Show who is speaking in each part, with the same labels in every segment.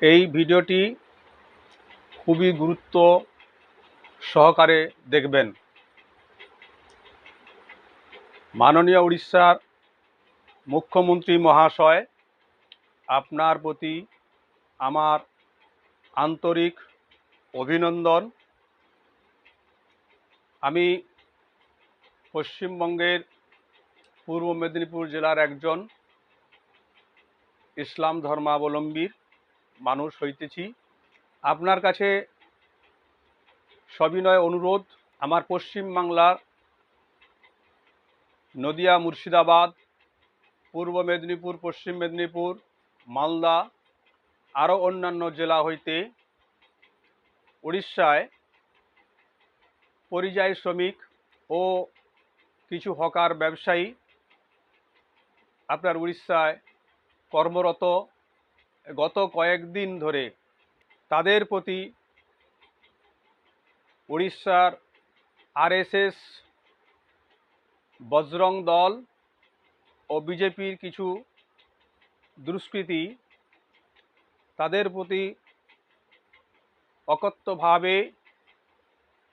Speaker 1: এই ভিডিওটি খুবই গুরুত্ব সহকারে দেখবেন। মাননীয় উড়িষ্যার মুখ্যমন্ত্রী মহাশয়, আপনার প্রতি আমার আন্তরিক অভিনন্দন। আমি পশ্চিমবঙ্গের পূর্ব মেদিনীপুর জেলার একজন ইসলাম ধর্মাবলম্বীর মানুষ হইতেছি। আপনার কাছে সবিনয় অনুরোধ। আমার পশ্চিমবাংলার নদিয়া মুর্শিদাবাদ, পূর্ব মেদিনীপুর, পশ্চিম মেদিনীপুর, মালদা, আরও অন্যান্য জেলা হইতে উড়িষ্যায় পরিযায়ী শ্রমিক ও কিছু হকার ব্যবসায়ী আপনার উড়িষ্যায় কর্মরত গত কয়েকদিন ধরে তাদের প্রতি উড়িষ্যার আরএসএস বজরং দল ও বিজেপির কিছু দুষ্কৃতি তাদের প্রতি অকথ্যভাবে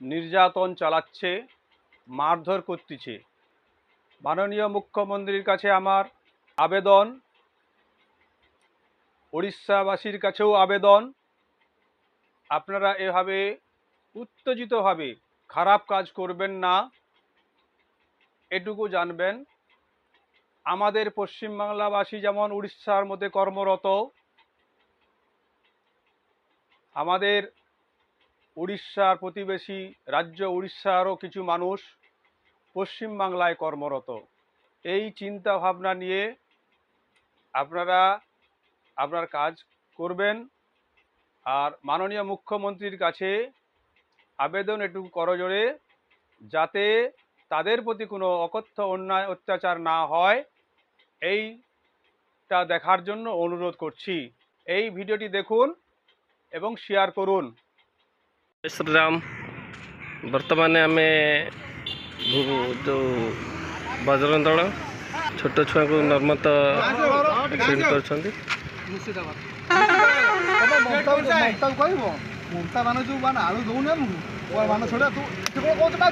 Speaker 1: নির্যাতন চালাচ্ছে, মারধর করতেছে। মাননীয় মুখ্যমন্ত্রীর কাছে আমার আবেদন উড়িষ্যাবাসীর কাছেও আবেদন। আপনারা এভাবে উত্তেজিতভাবে খারাপ কাজ করবেন না। এটুকু জানবেন, আমাদের পশ্চিমবাংলাবাসী যেমন উড়িষ্যার মধ্যে কর্মরত, আমাদের উড়িষ্যার প্রতিবেশী রাজ্য উড়িষ্যারও কিছু মানুষ পশ্চিমবাংলায় কর্মরত। এই চিন্তা ভাবনা নিয়ে আপনারা আপনার কাজ করবেন আর মাননীয় মুখ্যমন্ত্রীর কাছে আবেদন এটুকু করজোরে যাতে তাদের প্রতি কোনো অকথ্য অন্যায় অত্যাচার না হয় এইটা দেখার জন্য অনুরোধ করছি এই ভিডিওটি দেখুন এবং শেয়ার করুন
Speaker 2: ଜୟ ଶ୍ରୀରାମ ବର୍ତ୍ତମାନ ଆମେ ଭୁ- ଯେଉଁ ବଜରଙ୍ଗ ଦଳ ଛୋଟ ଛୁଆଙ୍କୁ ନର୍ମତ
Speaker 3: મુર્શિદાબાદ મમતા કહ્યું મમતા વાનો જો વાન આળુ દઉં ને હું ઓર વાનો છોડે તું ટીકો કોચ ના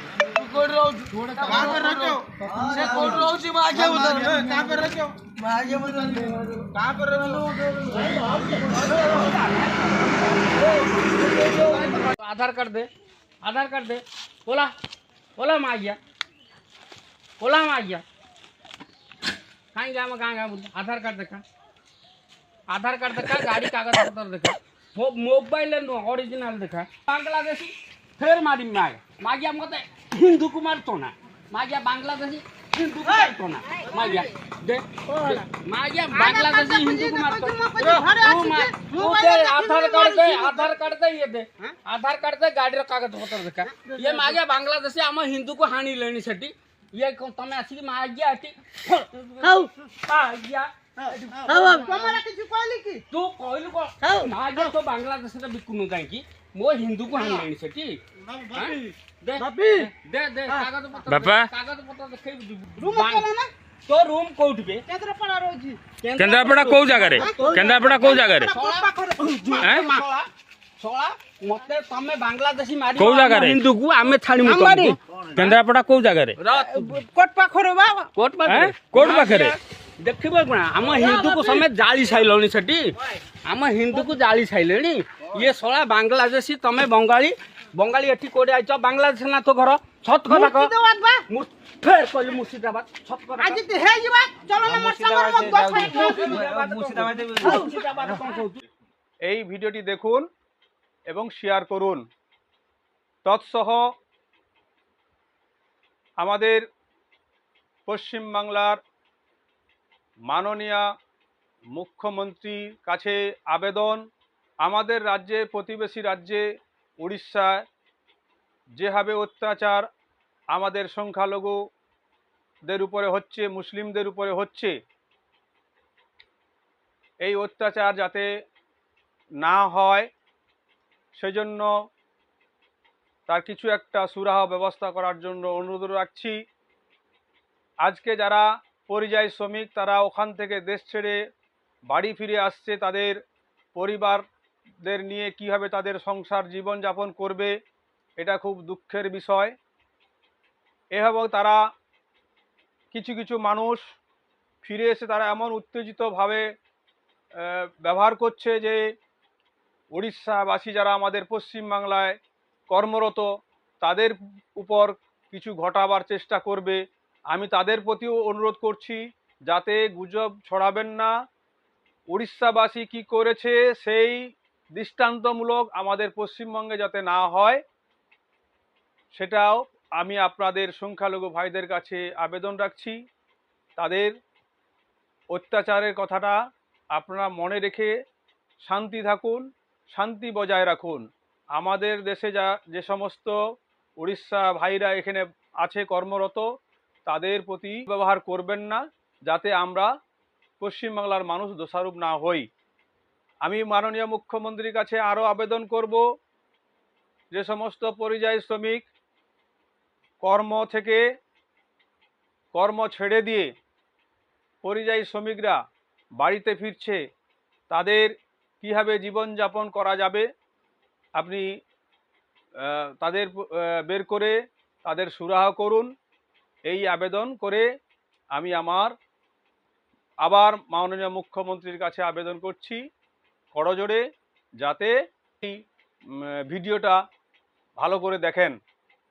Speaker 3: कोड हो से कोड उधर. हो उधर. हो
Speaker 4: आधार कार्ड दे. आधार कार्ड दे. बोला. बोला मागिया बोला मागिया कहाँ गया मैं? कहाँ गया बोल. आधार कार्ड देखा. आधार कार्ड देखा. गाड़ी कागज़ पत्र देखा. मोबाइल ओरिजिनल देखा. बांग्लादेशी. फिर मारी मैं आया मांगी हिंदू कुमार तो ना माजा माझ्या तो हिंदू कुमार तो ना माजा दे माझ्या बांगलादेशी हिंदूक मारतो तू दे आधार कार्ड दे आधार कार्ड दे ये दे आधार कार्ड दे गाड़ी रखा गाडीर कागदपत्र देखा ये माजा माझ्या आमा हिंदू को हानी लेनी लेण्यासाठी ये कौन तो मैं ऐसी की माजा आती हाउ
Speaker 2: माजा
Speaker 4: तुम्ही अशी माझी अटी की? तू कहलू का
Speaker 2: माझ्या तो बांगलादेशाचा विकून जाय की मो
Speaker 4: हिंदूक हानी लेण्यासाठी. दे बापी!
Speaker 2: दे दे
Speaker 4: कागज़ हाँ। कागज़ पत्र
Speaker 2: देखै दु। रूम
Speaker 4: केले ना। तो रूम
Speaker 2: कोठ पे। केंद्र
Speaker 4: पडा रोजी केंद्र पडा को जगह रे केंद्र पडा को जगह रे मते तमे बांग्लादेशी मारी बंगाली। বঙ্গালী এটি করে আইছ বাংলাদেশ না তো ঘর ছত কথা কো
Speaker 5: মুর্শিদাবাদ বা
Speaker 4: ফের কইল মুর্শিদাবাদ ছত কথা
Speaker 5: আজি তে হে যাবা চলো না মোর সামনে মত দশ মিনিট
Speaker 4: মুর্শিদাবাদ কোন
Speaker 1: এই ভিডিওটি দেখুন এবং শেয়ার করুন। তৎসহ আমাদের পশ্চিমবাংলার মাননীয় মুখ্যমন্ত্রীর কাছে আবেদন। আমাদের রাজ্যে প্রতিবেশী রাজ্যে উড়িষ্যায় যেভাবে অত্যাচার আমাদের সংখ্যালঘুদের উপরে হচ্ছে, মুসলিমদের উপরে হচ্ছে, এই অত্যাচার যাতে না হয়, সেজন্য তার কিছু একটা সুরাহ ব্যবস্থা করার জন্য অনুরোধ রাখছি। আজকে যারা পরিযায়ী শ্রমিক, তারা ওখান থেকে দেশ ছেড়ে বাড়ি ফিরে আসছে, তাদের পরিবারদের নিয়ে কীভাবে তাদের সংসার জীবনযাপন করবে, এটা খুব দুঃখের বিষয়। এভাবে তারা কিছু কিছু মানুষ ফিরে এসে তারা এমন উত্তেজিতভাবে ব্যবহার করছে যে উড়িষ্যাবাসী যারা আমাদের পশ্চিমবাংলায় কর্মরত, তাদের উপর কিছু ঘটাবার চেষ্টা করবে। আমি তাদের প্রতিও অনুরোধ করছি, যাতে গুজব ছড়াবেন না। উড়িষ্যাবাসী কি করেছে, সেই দৃষ্টান্তমূলক আমাদের পশ্চিমবঙ্গে যাতে না হয়, সেটাও আমি আপনাদের সংখ্যালঘু ভাইদের কাছে আবেদন রাখছি। তাদের অত্যাচারের কথাটা আপনারা মনে রেখে শান্তি থাকুন, শান্তি বজায় রাখুন। আমাদের দেশে যা, যে সমস্ত উড়িষ্যা ভাইরা এখানে আছে কর্মরত, তাদের প্রতি ব্যবহার করবেন না, যাতে আমরা পশ্চিমবাংলার মানুষ দোষারোপ না হই। আমি মাননীয় মুখ্যমন্ত্রীর কাছে আরও আবেদন করব যে সমস্ত পরিযায়ী শ্রমিক কর্ম থেকে কর্ম ছেড়ে দিয়ে পরিযায়ী শ্রমিকরা বাড়িতে ফিরছে, তাদের কীভাবে জীবনযাপন করা যাবে? আপনি তাদের বের করে তাদের সুরাহ করুন। এই আবেদন করে আমি আমার আবার মাননীয় মুখ্যমন্ত্রীর কাছে আবেদন করছি। করজোড়ে যাতে ভিডিওটা ভালো করে দেখেন।